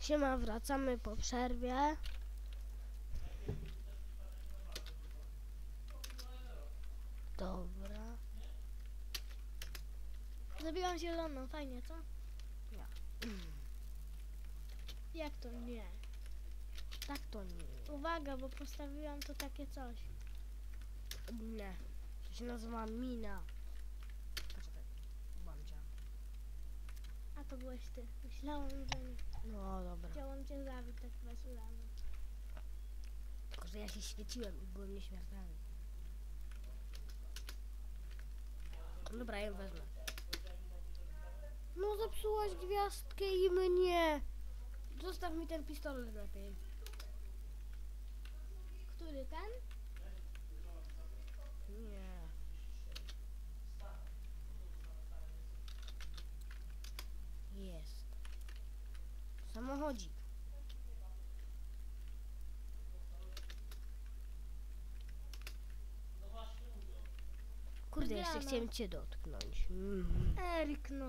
Siema, wracamy po przerwie. Dobra. Zabiłam zieloną, fajnie, co? Ja. Jak to nie? Tak to nie. Uwaga, bo postawiłam to takie coś. Nie. To się nazywa mina. Poczekaj. Bamcia. A to byłeś ty. Myślałam, że nie. No dobra. Chciałam cię zabić tak bez urazy. Tylko, że ja się świeciłem i byłem nieśmiertelny. Dobra, ja ją wezmę. No zepsułaś gwiazdkę i mnie. Zostaw mi ten pistolet lepiej. Który ten? Nie. Jest. Samochodzik. Kurde, jeszcze chciałem cię dotknąć. Mm. Erik, no.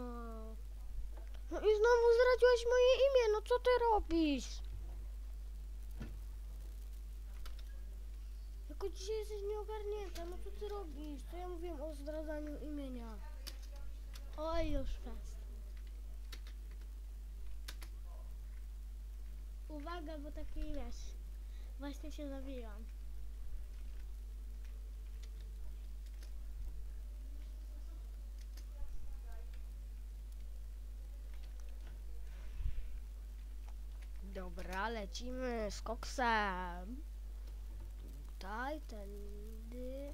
No i znowu zdradziłaś moje imię, no co ty robisz? Jako dzisiaj jesteś nieogarnięta, no co ty robisz? To ja mówiłem o zdradzaniu imienia. Oj, już fest. Uwaga, bo taki wiesz. Właśnie się zabiłam. Dobra, lecimy z koksem. Tutaj, tędy.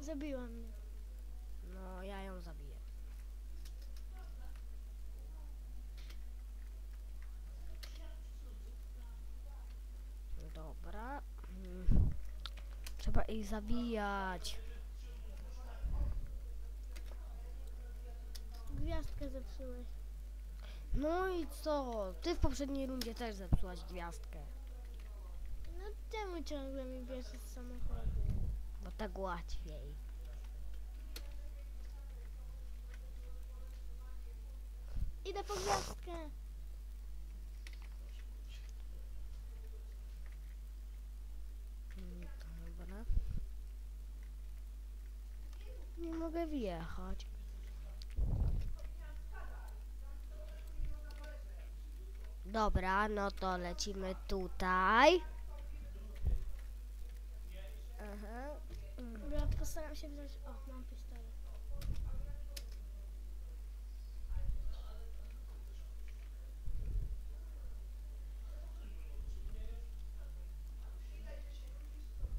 Zabiłam mnie. No, ja ją zabiję. Dobra. Mm. Trzeba ich zabijać. Gwiazdkę zepsułeś. No i co? Ty w poprzedniej rundzie też zepsułaś gwiazdkę. No czemu ciągle mi bierzesz z samochodu? Bo tak łatwiej. Idę po gwiazdkę. Mm, Dobra. Wjechać. Dobra, no to lecimy tutaj. Aha. Dobra, postaram się wziąć. O, mam pistolet.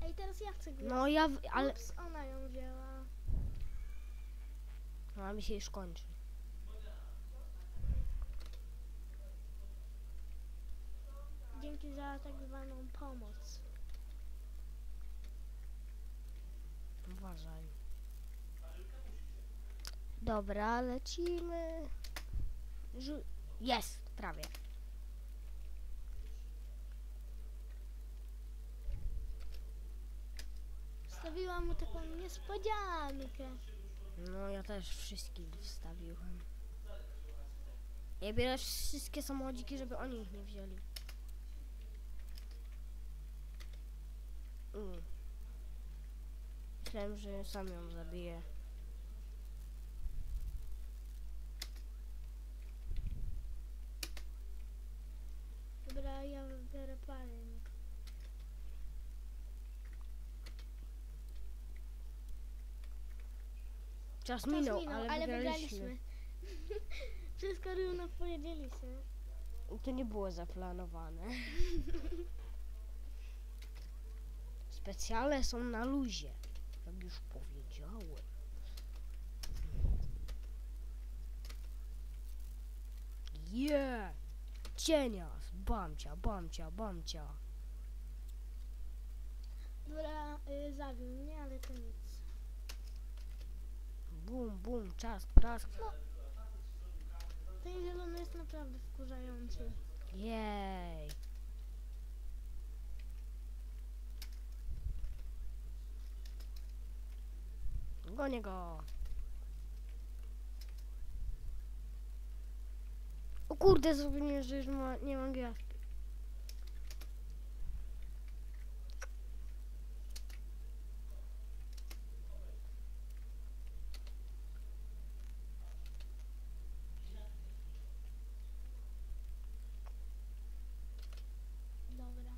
Ej, teraz ja chcę gwiazdkę. No ja, w, ale... Ups, ona ją wzięła. No, mi się już kończy. Dzięki za tak zwaną pomoc. Uważaj. Dobra, lecimy. Jest, prawie. Wstawiłam mu taką niespodziankę. No ja też wszystkich wstawiłem. Ja biorę wszystkie samochodziki, żeby oni ich nie wzięli. Mm. Myślałem, że sam ją zabiję. Dobra, ja biorę palnik. Czas Czas minął, minął, ale, ale wygraliśmy. wygraliśmy. Wszystko równo powiedzieliśmy. To nie było zaplanowane. Specjalne są na luzie, jak już powiedziałem. Yeah! Cienias, bamcia, bamcia, bamcia. Dobra, y, zabił mnie, ale to nic. Bum, bum, czask, prask. Ten zielony jest naprawdę wkurzający. Jej! Gonię go. O kurde, zapomniałem, że już ma, nie mam gwiazdki. Dobra.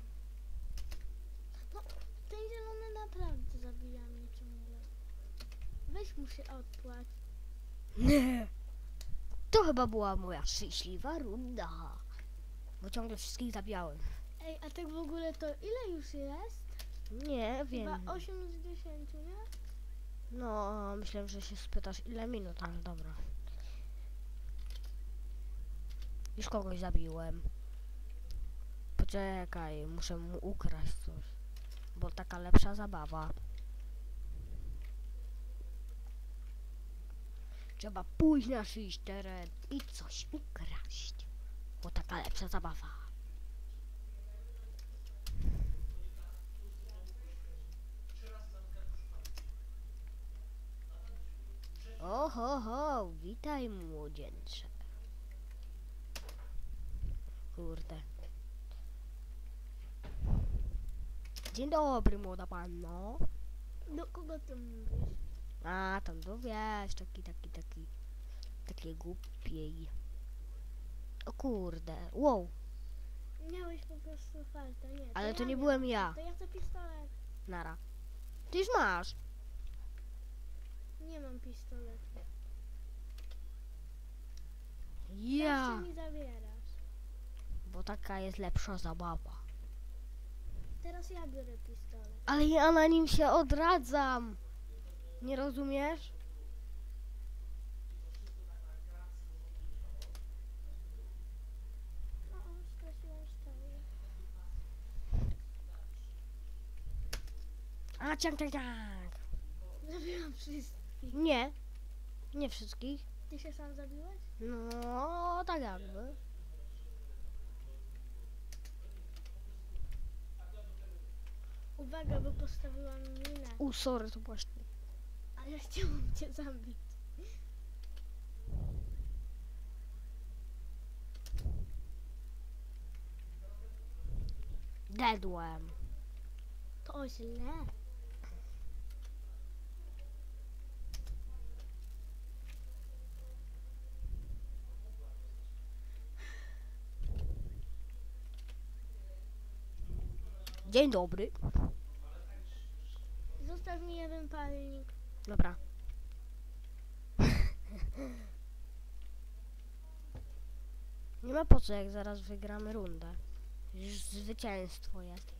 No, ten zielony naprawdę zabija mnie ciągle. Weź mu się odpłać. Nie. To chyba była moja szczęśliwa runda. Bo ciągle wszystkich zabijałem. Ej, a tak w ogóle to ile już jest? Nie wiem. Chyba 8 z 10, nie? No, myślałem, że się spytasz ile minut, ale dobra. Już kogoś zabiłem. Poczekaj, muszę mu ukraść coś. Bo taka lepsza zabawa. Trzeba pójść na czyjś teren i coś ukraść. Bo taka lepsza zabawa. Oho, ho, witaj młodzieńcze. Kurde. Dzień dobry, młoda panno. Do kogo ty mówisz? A, tam to wiesz, taki, taki, taki, takie głupiej. O kurde, wow, Miałeś po prostu farta, nie. ale to ja nie byłem ja. To ja chcę pistolet. Nara. Ty już masz. Nie mam pistoletu. Ja. Mi zabierasz. Bo taka jest lepsza zabawa. Teraz ja biorę pistolet. Ale ja na nim się odradzam. Nie rozumiesz? A, ciang, ciang, ciang. Zabiłam wszystkich. Nie. Nie wszystkich. Ty się sam zabiłeś? No, tak jakby. Uwaga, bo postawiłam minę. U, sorry, to właśnie. Ja chciałam cię zabić. Dedłem. To źle. Dzień dobry. Zostaw mi jeden palnik. Dobra. Nie ma po co, jak zaraz wygramy rundę. Już zwycięstwo jest.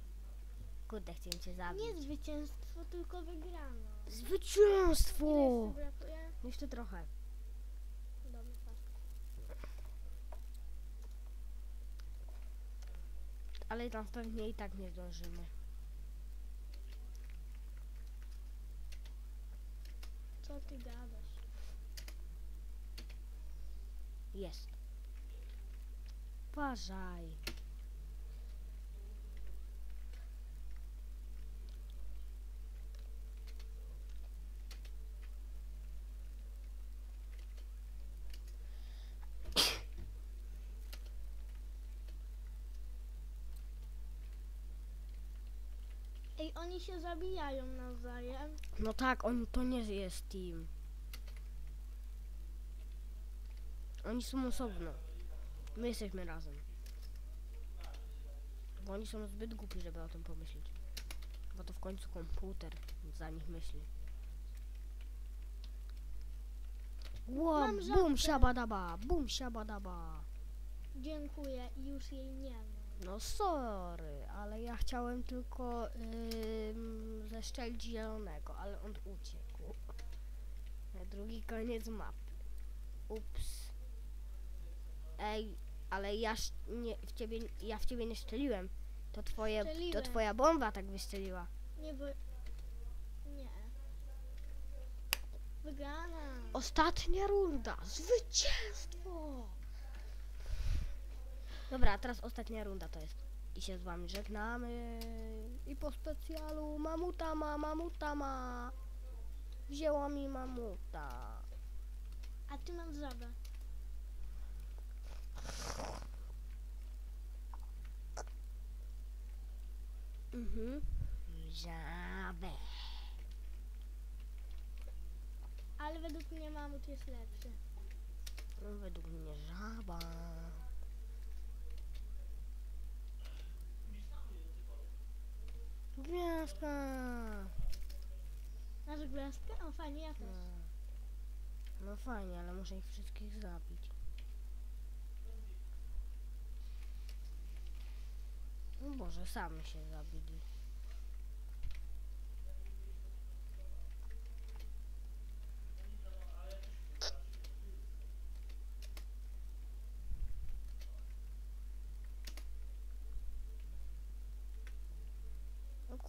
Kurde, chcę cię zabić. Nie zwycięstwo, tylko wygrano. Zwycięstwo! Ile jeszcze trochę. Patrz. Ale tam pewnie i tak nie zdążymy. Co ty gadasz? Jest. Uważaj. Ej, oni się zabijają nawzajem. No tak, on to nie jest team. Oni są osobno. My jesteśmy razem. Bo oni są zbyt głupi, żeby o tym pomyśleć. Bo to w końcu komputer za nich myśli. Mam bum, żabkę. siabadaba, bum, siabadaba. Dziękuję i już jej nie ma. No sorry, ale ja chciałem tylko ym, zeszczelić zielonego, ale on uciekł. Na drugi koniec mapy. Ups. Ej, ale ja nie, w ciebie, ja w ciebie nie szczeliłem. To twoje, to Szczeliłeś. twoja bomba tak wystrzeliła. Nie, bo... Nie. Wygrana. Ostatnia runda, zwycięstwo! Dobra, teraz ostatnia runda to jest. I się z wami żegnamy. I po specjalu mamuta ma, mamuta ma. Wzięła mi mamuta. A ty masz żabę. Mhm. Żabę. Ale według mnie mamut jest lepszy. No, według mnie żaba. Gwiazdka. Masz gwiazdkę? O fajnie, ja też. No. no fajnie, ale muszę ich wszystkich zabić. No Boże, sami się zabili.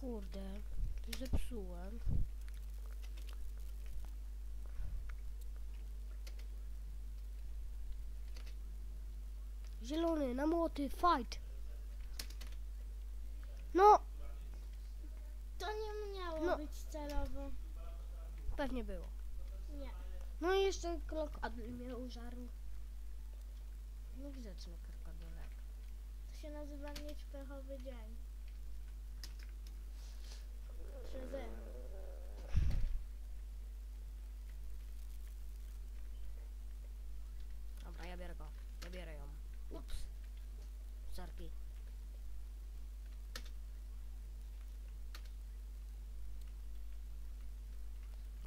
Kurde, zepsułem. Zielony, na młoty, fight! No, To nie miało No. być celowo. pewnie było. Nie. No i jeszcze krokodyl mnie użarł. Niegrzeczny krokodylek. To się nazywa mieć pechowy dzień. Dobra, ja biorę go. Ja biorę ją. Ups. Sorki.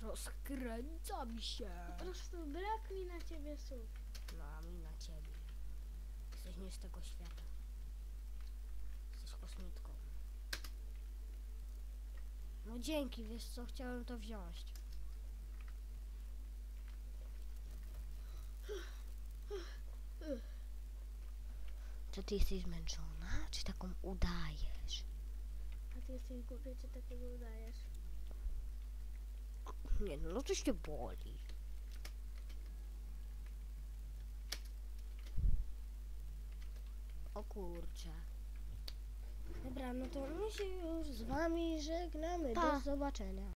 Rozkręca mi się. Po prostu brak mi na ciebie słów. No, a mi na ciebie. Jesteś nie z tego świata. Jesteś kosmitką. No dzięki, wiesz co, chciałem to wziąć. Czy ty jesteś zmęczona, czy taką udajesz? A ty jesteś głupi, czy takiego udajesz? Nie no, no coś cię boli. O kurczę. Dobra, no to my się już z wami żegnamy. Pa. Do zobaczenia.